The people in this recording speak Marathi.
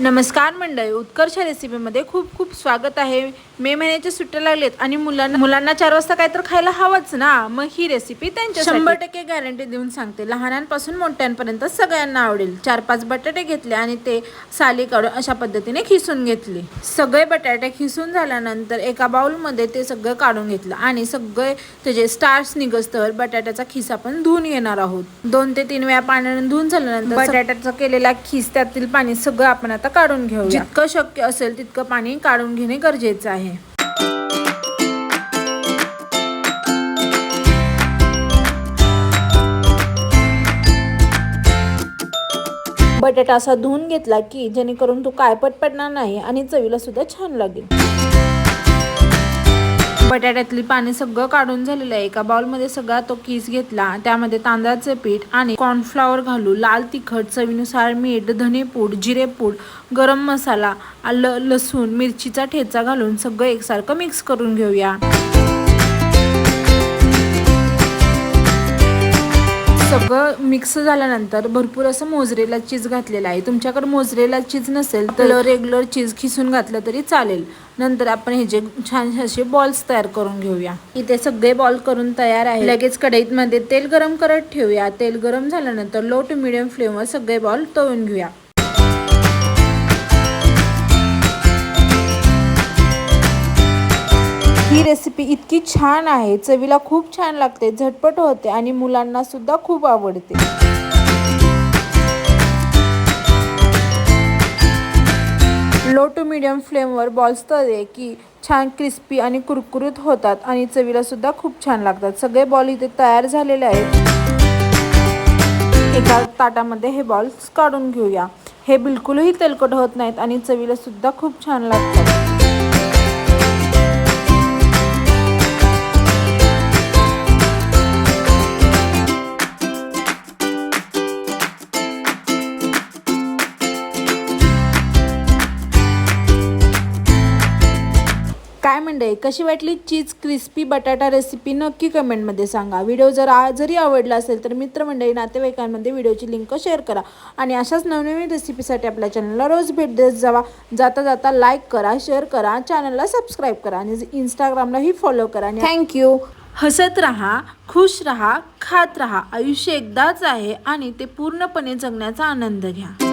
नमस्कार मंडळी उत्कर्ष रेसिपीमध्ये खूप खूप स्वागत आहे. मे महिन्याच्या सुट्ट्या लागलेत आणि मुलांना मुलांना चार वाजता काय तर खायला हवंच ना. मग ही रेसिपी त्यांच्या शंभर टक्के गॅरंटी देऊन सांगते. लहानांपासून मोठ्यांपर्यंत सगळ्यांना आवडेल. चार पाच बटाटे घेतले आणि ते साली काढून अशा पद्धतीने खिसून घेतले. सगळे बटाटे खिसून झाल्यानंतर एका बाउलमध्ये ते सगळं काढून घेतलं आणि सगळे त्याचे स्टार्स निघस्तवर बटाट्याचा खिस आपण धुवून घेणार आहोत. दोन ते तीन वेळा पाण्याने धुवून झाल्यानंतर बटाट्याचा केलेला खिस त्यातील पाणी सगळं आपण आता काढून घेऊ जितकं शक्य असेल तितकं पाणी काढून घेणे गरजेचं आहे. बटाटा असा धुवून घेतला की जेणेकरून तो काळपट पडणार नाही आणि चवीला सुद्धा छान लागेल. बटाट्यातली पाणी सगळं काढून झालेलं आहे. एका बाउलमध्ये सगळा तो किस घेतला. त्यामध्ये तांदळाचे पीठ आणि कॉर्नफ्लॉवर घालू लाल तिखट चवीनुसार मीठ धनेपूड जिरेपूड गरम मसाला ल लसूण मिरचीचा ठेचा घालून सगळं एकसारखं मिक्स करून घेऊया. सगळं मिक्स झाल्यानंतर भरपूर असं मोजरेला चीज घातलेलं आहे. तुमच्याकडे मोजरेला चीज नसेल तर रेग्युलर चीज खिसून घातलं तरी चालेल. नंतर आपण हे जे छान असे बॉल्स तयार करून घेऊया. इथे सगळे बॉल करून तयार आहे लगेच कढईत मध्ये तेल गरम करत ठेवूया. तेल गरम झाल्यानंतर लो टू मिडियम फ्लेमवर सगळे बॉल तळून घेऊया. ही रेसिपी इतकी छान आहे चवीला खूप छान लागते झटपट होते आणि मुलांना सुद्धा खूप आवडते. लो टू मिडियम फ्लेमवर बॉल्स तळले की छान क्रिस्पी आणि कुरकुरीत होतात आणि चवीला सुद्धा खूप छान लागतात. सगळे बॉल इथे तयार झालेले आहेत. एका ताटामध्ये हे बॉल्स काढून घेऊया. हे बिलकुलही तेलकट होत नाहीत आणि चवीला सुद्धा खूप छान लागतात. म्हणते कशी वाटली चीज क्रिस्पी बटाटा रेसिपी नक्की कमेंटमध्ये सांगा. व्हिडिओ जर आ जरी आवडला असेल तर मित्रमंडळी नातेवाईकांमध्ये व्हिडिओची लिंक शेअर करा आणि अशाच नवनवीन रेसिपीसाठी आपल्या चॅनलला रोज भेट देत जावा. जाता जाता लाईक करा शेअर करा चॅनलला सबस्क्राईब करा आणि इंस्टाग्रामलाही फॉलो करा आणि थँक्यू हसत राहा खुश राहा खात राहा. आयुष्य एकदाच आहे आणि ते पूर्णपणे जगण्याचा आनंद घ्या.